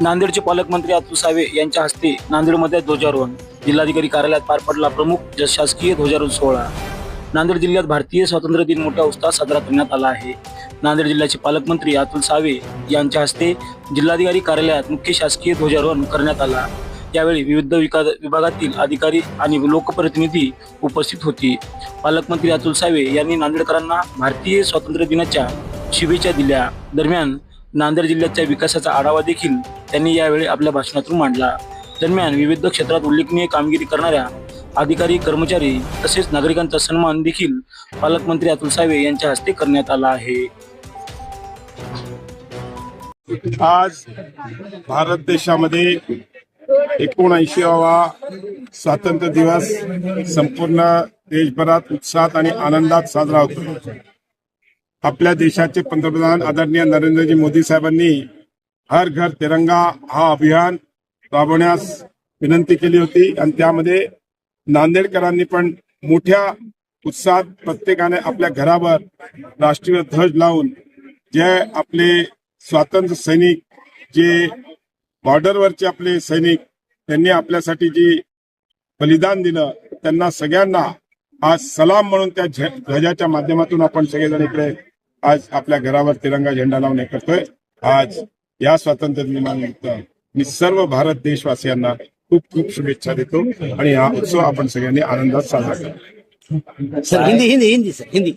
नांदेडचे पालकमंत्री अतुल सावे यांच्या हस्ते नांदेडमध्ये ध्वजारोहण. जिल्हाधिकारी कार्यालयात पार पडला प्रमुख शासकीय ध्वजारोहण सोहळा. नांदेड जिल्ह्यात भारतीय स्वातंत्र्य दिन मोठ्या उत्साहात साजरा करण्यात आला आहे. नांदेड जिल्ह्याचे पालकमंत्री अतुल सावे यांच्या हस्ते जिल्हाधिकारी कार्यालयात मुख्य शासकीय ध्वजारोहण करण्यात आला. यावेळी विविध विका विभागातील अधिकारी आणि लोकप्रतिनिधी उपस्थित होती. पालकमंत्री अतुल सावे यांनी नांदेडकरांना भारतीय स्वातंत्र्य दिनाच्या शुभेच्छा दिल्या. दरम्यान नांदेड जिल्ह्याच्या विकासाचा आढावा देखील त्यांनी यावेळी आपल्या भाषणातून मांडला. दरम्यान विविध क्षेत्रात उल्लेखनीय कामगिरी करणाऱ्या अधिकारी कर्मचारी तसेच नागरिकांचा सन्मान देखील पालकमंत्री अतुल सावे यांच्या हस्ते करण्यात आला आहे. आज भारत देशामध्ये एकोणऐंशीवा स्वातंत्र्य दिवस संपूर्ण देशभरात उत्साहात आणि आनंदात साजरा होतो. आपल्या देशाचे पंतप्रधान आदरणीय नरेंद्रजी मोदी साहेबांनी हर घर तिरंगा हा अभियान राबवण्यास विनंती केली होती. आणि त्यामध्ये नांदेडकरांनी पण मोठ्या उत्साहात प्रत्येकाने आपल्या घरावर राष्ट्रीय ध्वज लावून जे आपले स्वातंत्र्य सैनिक जे बॉर्डरवरचे आपले सैनिक त्यांनी आपल्यासाठी जी बलिदान दिलं त्यांना सगळ्यांना आज सलाम म्हणून त्या झ- ध्वजाच्या माध्यमातून आपण सगळेजण इकडे आज आपल्या घरावर तिरंगा झेंडा लावून हे करतोय. आज या स्वातंत्र्य दिनानिमित्त मी सर्व भारत देशवासियांना खूप खूप शुभेच्छा देतो आणि हा उत्सव आपण सगळ्यांनी आनंदात साजरा करतो सर हिंदी हिंदी हिंदी सर हिंदी.